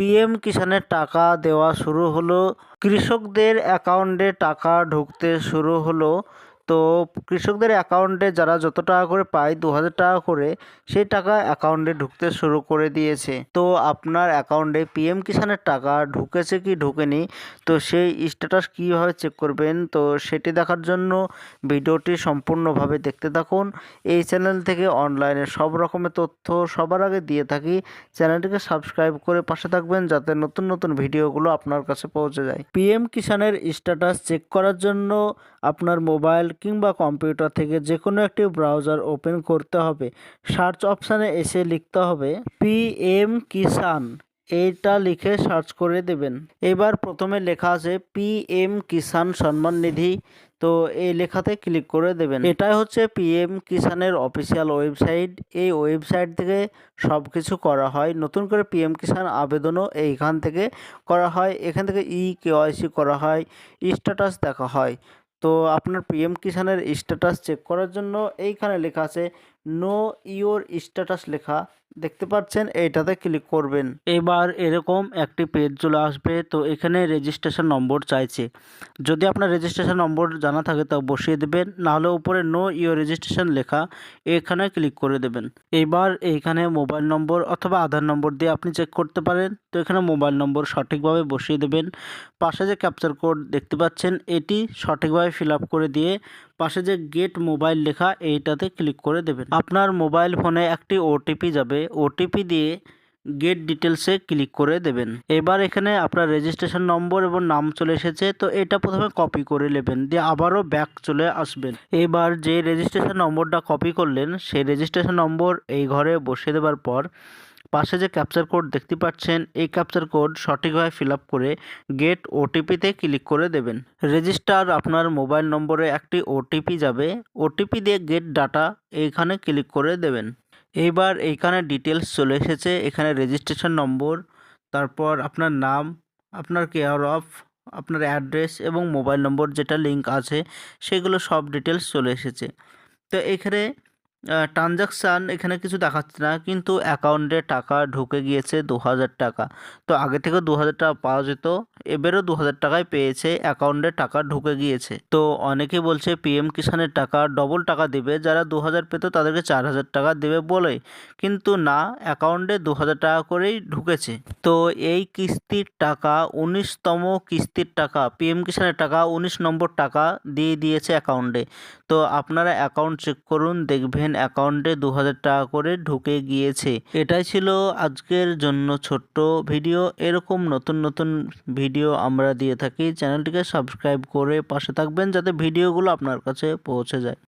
PM কিষানের টাকা দেওয়া শুরু হলো। কৃষকদের অ্যাকাউন্টে টাকা ঢুকতে শুরু হলো তো কৃষকদের অ্যাকাউন্টে যারা যত টাকা করে পায় দু হাজার টাকা করে, সেই টাকা অ্যাকাউন্টে ঢুকতে শুরু করে দিয়েছে। তো আপনার অ্যাকাউন্টে পিএম কিষানের টাকা ঢুকেছে কি ঢুকেনি? তো সেই স্ট্যাটাস কীভাবে চেক করবেন? তো সেটি দেখার জন্য ভিডিওটি সম্পূর্ণভাবে দেখতে থাকুন। এই চ্যানেল থেকে অনলাইনে সব রকমের তথ্য সবার আগে দিয়ে থাকি। চ্যানেলটিকে সাবস্ক্রাইব করে পাশে থাকবেন যাতে নতুন নতুন ভিডিওগুলো আপনার কাছে পৌঁছে যায়। পিএম কিষানের স্ট্যাটাস চেক করার জন্য আপনার মোবাইল কিংবা কম্পিউটার থেকে যে কোনো একটি ব্রাউজার ওপেন করতে হবে। সার্চ অপশানে এসে লিখতে হবে পি এম কিষান এইটা লিখে সার্চ করে দেবেন। এবার প্রথমে লেখা আছে, পিএম কিষান সম্মান নিধি। তো এই লেখাতে ক্লিক করে দেবেন। এটাই হচ্ছে পিএম কিষানের অফিসিয়াল ওয়েবসাইট। এই ওয়েবসাইট থেকে সব কিছু করা হয়। নতুন করে পিএম কিষান আবেদনও এইখান থেকে করা হয়। এখান থেকে ই কেওয়াইসি করা হয়। স্ট্যাটাস দেখা হয়। তো আপনার পিএম কিষানের স্ট্যাটাস চেক করার জন্য এইখানে লেখা আছে নো ইওর স্ট্যাটাস লেখা। দেখতে পাচ্ছেন, এইটাতে ক্লিক করবেন। এবার এরকম একটি পেজ চলে আসবে, তো এখানে রেজিস্ট্রেশন নম্বর চাইছে। যদি আপনার রেজিস্ট্রেশন নম্বর জানা থাকে, তা বসিয়ে দেবেন, নাহলে উপরে নো ইওর রেজিস্ট্রেশন লেখা, এখানে ক্লিক করে দেবেন। এবার এইখানে মোবাইল নম্বর অথবা আধার নম্বর দিয়ে আপনি চেক করতে পারেন। তো এখানে মোবাইল নম্বর সঠিকভাবে বসিয়ে দেবেন। পাশে যে ক্যাপচার কোড দেখতে পাচ্ছেন, এটি সঠিকভাবে ফিল করে দিয়ে পাশে যে গেট মোবাইল লেখা, এইটাতে ক্লিক করে দেবেন। আপনার মোবাইল ফোনে একটি ওটিপি যাবে। ওটিপি দিয়ে গেট ডিটেলসে ক্লিক করে দেবেন। এবার এখানে আপনার রেজিস্ট্রেশন নম্বর এবং নাম চলে এসেছে, তো এটা প্রথমে কপি করে নেবেন, দিয়ে আবারও ব্যাক চলে আসবেন। এবার যে রেজিস্ট্রেশন নম্বরটা কপি করলেন, সেই রেজিস্ট্রেশন নম্বর এই ঘরে বসিয়ে দেওয়ার পর পাশে যে ক্যাপচার কোড দেখতে পাচ্ছেন, এই ক্যাপচার কোড সঠিকভাবে ফিল করে গেট ওটিপিতে ক্লিক করে দেবেন। রেজিস্টার আপনার মোবাইল নম্বরে একটি ওটিপি যাবে। ওটিপি দিয়ে গেট ডাটা এইখানে ক্লিক করে দেবেন। এইবার এইখানে ডিটেলস চলে এসেছে, এখানে রেজিস্ট্রেশন নম্বর, তারপর আপনার নাম, আপনার কেয়ার অফ আপনার অ্যাড্রেস এবং মোবাইল নম্বর যেটা লিঙ্ক আছে, সেগুলো সব ডিটেলস চলে এসেছে। তো এখানে ট্রানজাকশান এখানে কিছু দেখাচ্ছে না, কিন্তু অ্যাকাউন্টে টাকা ঢুকে গিয়েছে দু হাজার টাকা। তো আগে থেকে দু হাজার টাকা পাওয়া যেত, এবারও দু হাজার টাকায় পেয়েছে অ্যাকাউন্টে টাকা ঢুকে গিয়েছে। তো অনেকে বলছে পিএম কিষানের টাকা ডবল টাকা দেবে, যারা দু হাজার পেতো তাদেরকে চার হাজার টাকা দেবে বলে কিন্তু না অ্যাকাউন্টে দু হাজার টাকা করেই ঢুকেছে। তো এই কিস্তির টাকা, উনিশতম কিস্তির টাকা পিএম কিষানের টাকা, উনিশ নম্বর টাকা দিয়ে দিয়েছে অ্যাকাউন্টে তো আপনারা অ্যাকাউন্ট চেক করুন, দেখবেন অ্যাকাউন্টে দু হাজার টাকা করে ঢুকে গিয়েছে। এটাই ছিল আজকের জন্য ছোট্ট ভিডিও। এরকম নতুন নতুন ভিডিও আমরা দিয়ে থাকি। চ্যানেলটিকে সাবস্ক্রাইব করে পাশে থাকবেন যাতে ভিডিওগুলো আপনার কাছে পৌঁছে যায়।